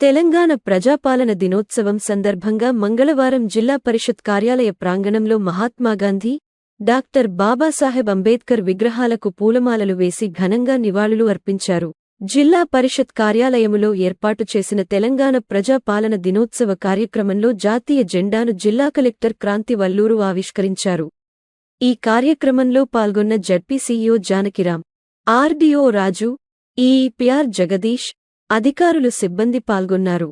తెలంగాణ ప్రజాపాలన దినోత్సవం సందర్భంగా మంగళవారం జిల్లా పరిషత్ కార్యాలయ ప్రాంగణంలో మహాత్మాగాంధీ డాక్టర్ బాబాసాహెబ్ అంబేద్కర్ విగ్రహాలకు పూలమాలలు వేసి ఘనంగా నివాళులు అర్పించారు. జిల్లా పరిషత్ కార్యాలయములో ఏర్పాటు చేసిన తెలంగాణ ప్రజాపాలన దినోత్సవ కార్యక్రమంలో జాతీయ జెండాను జిల్లా కలెక్టర్ క్రాంతి వల్లూరు ఆవిష్కరించారు. ఈ కార్యక్రమంలో పాల్గొన్న ZP CEO Janakiram RDO Raju EE PR Jagadish అధికారులు సిబ్బంది పాల్గొన్నారు